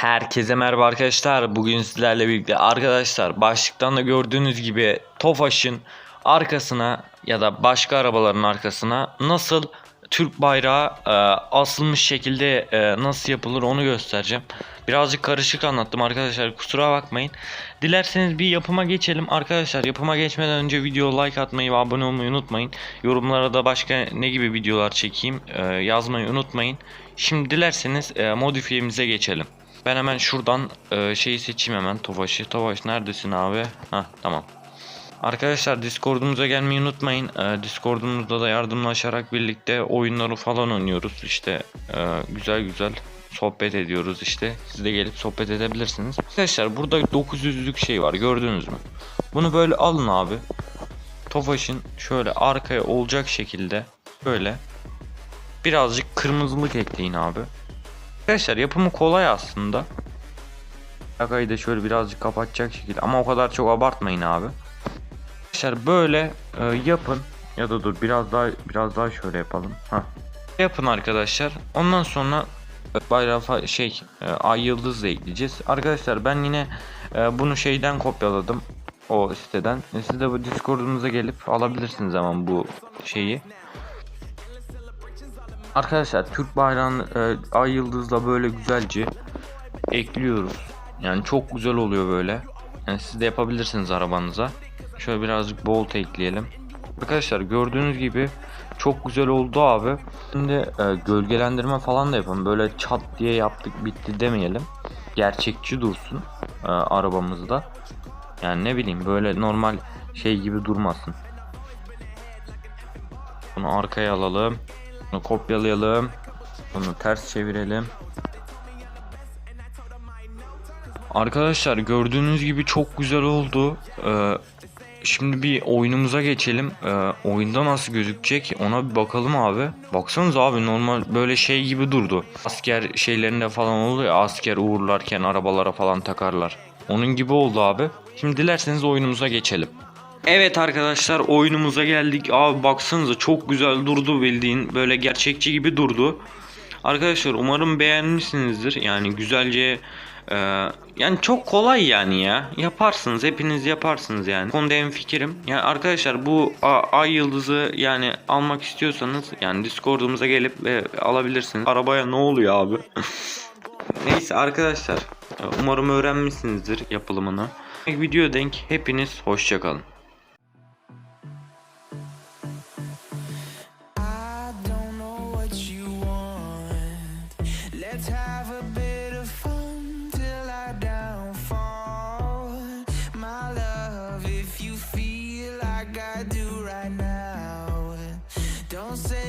Herkese merhaba arkadaşlar. Bugün sizlerle birlikte arkadaşlar başlıktan da gördüğünüz gibi Tofaş'ın arkasına ya da başka arabaların arkasına nasıl Türk bayrağı e, asılmış şekilde e, nasıl yapılır onu göstereceğim. Birazcık karışık anlattım arkadaşlar kusura bakmayın. Dilerseniz bir yapıma geçelim. Arkadaşlar yapıma geçmeden önce video like atmayı ve abone olmayı unutmayın. Yorumlara da başka ne gibi videolar çekeyim e, yazmayı unutmayın. Şimdi dilerseniz e, modifiyemize geçelim. Ben hemen şuradan e, şeyi seçeyim hemen Tofaş'ı. Tofaş neredesin abi? Ha tamam. Arkadaşlar Discord'umuza gelmeyi unutmayın. E, Discord'umuzda da yardımlaşarak birlikte oyunları falan oynuyoruz. İşte e, güzel güzel sohbet ediyoruz işte. Siz de gelip sohbet edebilirsiniz. Arkadaşlar burada 900'lük şey var gördünüz mü? Bunu böyle alın abi. Tofaş'ın şöyle arkaya olacak şekilde böyle birazcık kırmızılık ekleyin abi. Arkadaşlar yapımı kolay aslında. Yakayı da şöyle birazcık kapatacak şekilde ama o kadar çok abartmayın abi. Arkadaşlar böyle e, yapın ya da dur biraz daha biraz daha şöyle yapalım. Heh. Yapın arkadaşlar. Ondan sonra e, bayrağı şey e, ay yıldız ekleyeceğiz. Arkadaşlar ben yine e, bunu şeyden kopyaladım. O siteden. E, siz de bu Discord'umuza gelip alabilirsiniz hemen bu şeyi. Arkadaşlar Türk bayrağını e, ay yıldızla böyle güzelce ekliyoruz. Yani çok güzel oluyor böyle. Yani siz de yapabilirsiniz arabanıza. Şöyle birazcık bolt ekleyelim. Arkadaşlar gördüğünüz gibi çok güzel oldu abi. Şimdi e, gölgelendirme falan da yapalım. Böyle çat diye yaptık bitti demeyelim. Gerçekçi dursun e, arabamızda. Yani ne bileyim böyle normal şey gibi durmasın. Bunu arkaya alalım. Bunu kopyalayalım. Bunu ters çevirelim. Arkadaşlar gördüğünüz gibi çok güzel oldu. Ee, şimdi bir oyunumuza geçelim. Ee, oyunda nasıl gözükecek ona bir bakalım abi. Baksanız abi normal böyle şey gibi durdu. Asker şeylerinde falan oluyor ya asker uğurlarken arabalara falan takarlar. Onun gibi oldu abi. Şimdi dilerseniz oyunumuza geçelim. Evet arkadaşlar oyunumuza geldik. Abi baksanıza çok güzel durdu bildiğin. Böyle gerçekçi gibi durdu. Arkadaşlar umarım beğenmişsinizdir. Yani güzelce e, yani çok kolay yani ya. Yaparsınız hepiniz yaparsınız yani. Konuda en fikrim. Yani arkadaşlar bu ay yıldızı yani almak istiyorsanız yani Discord'umuza gelip e, alabilirsiniz. Arabaya ne oluyor abi? Neyse arkadaşlar umarım öğrenmişsinizdir yapılımını. Video denk hepiniz hoşçakalın. don't say